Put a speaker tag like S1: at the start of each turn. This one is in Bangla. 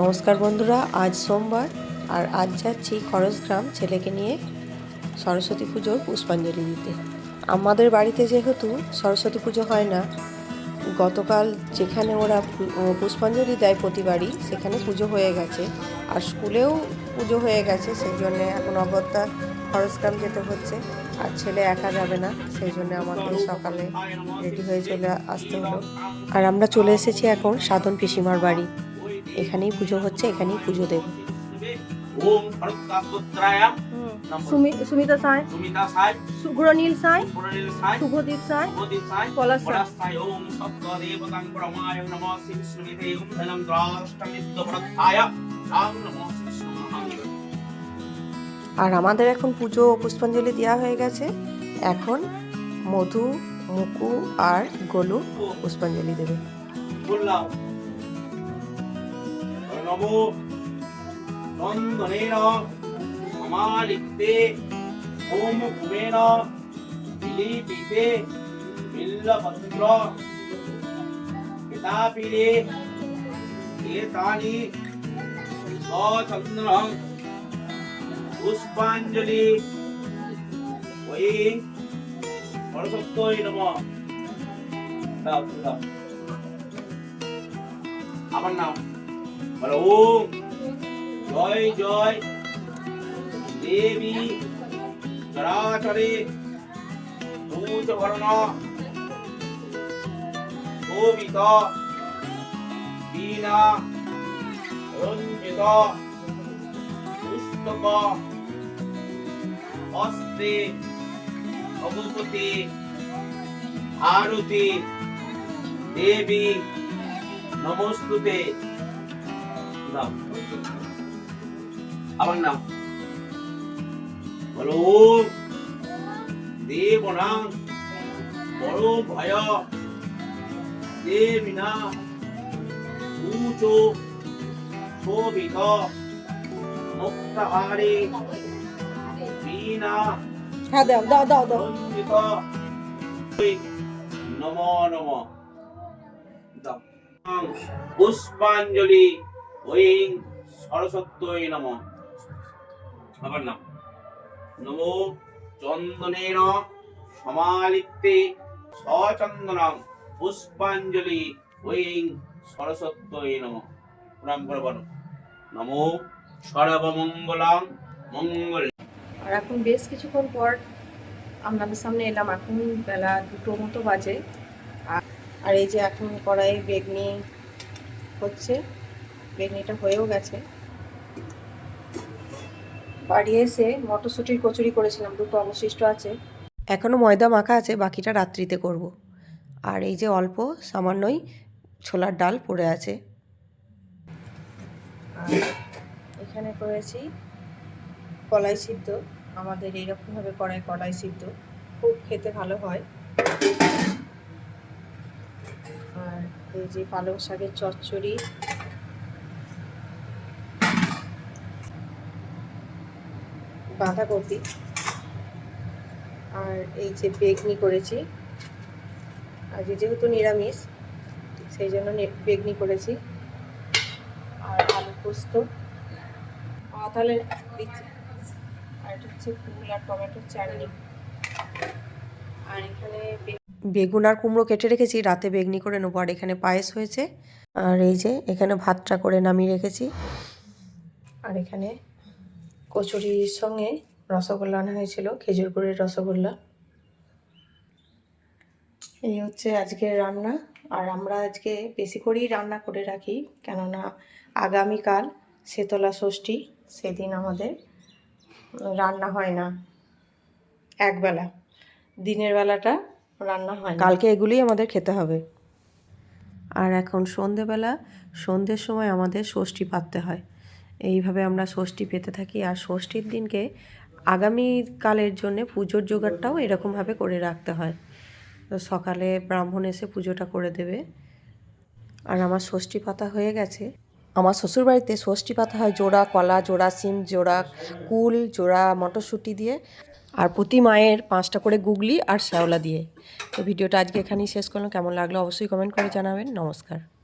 S1: নমস্কার বন্ধুরা, আজ সোমবার, আর আজ যাচ্ছি খরচগ্রাম ছেলেকে নিয়ে সরস্বতী পুজোর পুষ্পাঞ্জলি দিতে। আমাদের বাড়িতে যেহেতু সরস্বতী পুজো হয় না, গতকাল যেখানে ওরা পুষ্পাঞ্জলি দেয় প্রতিবারই, সেখানে পুজো হয়ে গেছে। আর স্কুলেও পুজো হয়ে গেছে, সেই জন্য এখন অগত্যা খরচগ্রাম যেতে হচ্ছে, আর ছেলে একা যাবে না, সেই জন্য আমাকে সকালে রেডি হয়ে চলে আসতে হলো। আর আমরা চলে এসেছি এখন সাধন পিসিমার বাড়ি। এখানেই পুজো হচ্ছে এখানেই পুজো দেব।
S2: ওম
S3: সুমিতা সাঁই
S2: সুমিতা সাই
S3: সুগ্রনীল সাঁই
S2: পুরনীল সাই
S3: শুভদীপ সাঁই
S2: সাই
S3: পলাশ সাই।
S2: পলাশ সাই ওম সপ্ত দেবতাং নমঃ। শ্রী বিষ্ণুতে ওম ধনম দ্রাষ্টমিদ্য ভরতায় রাম নমঃ
S1: আর আমাদের এখন পুজো পুষ্পাঞ্জলি দেওয়া হয়ে গেছে। এখন মধু মুকু আর গোলু পুষ্পাঞ্জলি দেবে।
S2: বললাম নমো নন্দনেন সমালিপ্তে ওম ভূমেন বিলিপিতে বিল্লপত্র পিতাপিরে এতানি সচন্দ্রং পুষ্পাঞ্জলি ওই সরস্বত্যই নমঃ দাও দাও আমার নাম বলো, ওম, জয় জয়, দেবী চরাচরে ভূত বর্ণ শোভিত বীণা, রঞ্জিত পুস্তক হস্তে, ভগবতী, আরতি, দেবী, নমস্তুতে। নাম? আমার নাম? বলো ওম। দেবনাং বড় ভয়। দেবিনা উচো শোভিত। মুক্তাহারে। বীণা।
S3: হ্যাঁ দাও দাও দাও দাও।
S2: নম নম। দাও। পুষ্পাঞ্জলি। ওং সরস্বত্যই নম। আমার নাম? নমো চন্দনেন সমালিপ্তে সচন্দনং পুষ্পাঞ্জলি ওং সরস্বত্যই নম। প্রণাম করে বলো। নমো সর্বমঙ্গলং মঙ্গল।
S3: আর এখন বেশ কিছুক্ষণ পর আপনাদের সামনে এলাম। এখন বেলা দুটো মতো বাজে। আর- আর এই যে এখন কড়াই বেগনি হচ্ছে। বেগনিটা হয়েও গেছে। বাড়ি এসে মটরশুঁটির কচুরি করেছিলাম, দুটো অবশিষ্ট আছে।
S1: এখনও ময়দা মাখা আছে, বাকিটা রাত্রিতে করব। আর এই যে অল্প, সামান্যই ছোলার ডাল পড়ে আছে।
S3: এখানে করেছি কলাই সিদ্ধ। আমাদের এইরকমভাবে করাই কলাই সিদ্ধ। খুব খেতে ভালো হয়। আর এই যে পালং শাকের চচ্চড়ি বাঁধাকপি। আর এই যে বেগনি করেছি। আর যে যেহেতু নিরামিষ, সেই জন্য বেগনি করেছি। আর আলু পোস্ত। তাহলে দিচ্ছি। আর এটা হচ্ছে ফুল আর টমেটোর চাটনি। আর এখানে
S1: বেগুন আর কুমড়ো কেটে রেখেছি, রাতে বেগনি করে নেব। আর এখানে পায়েস হয়েছে। আর এই যে এখানে ভাতটা করে নামিয়ে রেখেছি।
S3: আর এখানে কচুরির সঙ্গে রসগোল্লা আনা হয়েছিল খেজুর গুড়ের রসগোল্লা। এই হচ্ছে আজকের রান্না, আর আমরা আজকে বেশি করেই রান্না করে রাখি, কেননা আগামীকাল শীতলা ষষ্ঠী, সেদিন আমাদের রান্না হয় না। একবেলা, দিনের বেলাটা রান্না হয়
S1: কালকে এগুলোই আমাদের খেতে হবে। আর এখন সন্ধেবেলা, সন্ধ্যের সময় আমাদের ষষ্ঠী পাততে হয়। এইভাবে আমরা ষষ্ঠী পেতে থাকি। আর ষষ্ঠীর দিনকে আগামীকালের জন্যে পুজোর জোগাড়টাও এরকমভাবে করে রাখতে হয়। তো সকালে ব্রাহ্মণ এসে পুজোটা করে দেবে। আর আমার ষষ্ঠী পাতা হয়ে গেছে। আমার শ্বশুরবাড়িতে ষষ্ঠী পাতা হয় জোড়া কলা, জোড়া সিম, জোড়া কুল, জোড়া মটরশুঁটি দিয়ে। আর প্রতি মায়ের পাঁচটা করে গুগলি আর শ্যাওলা দিয়ে। তো ভিডিওটা আজকে এখানেই শেষ করলাম। কেমন লাগল অবশ্যই কমেন্ট করে জানাবেন। নমস্কার।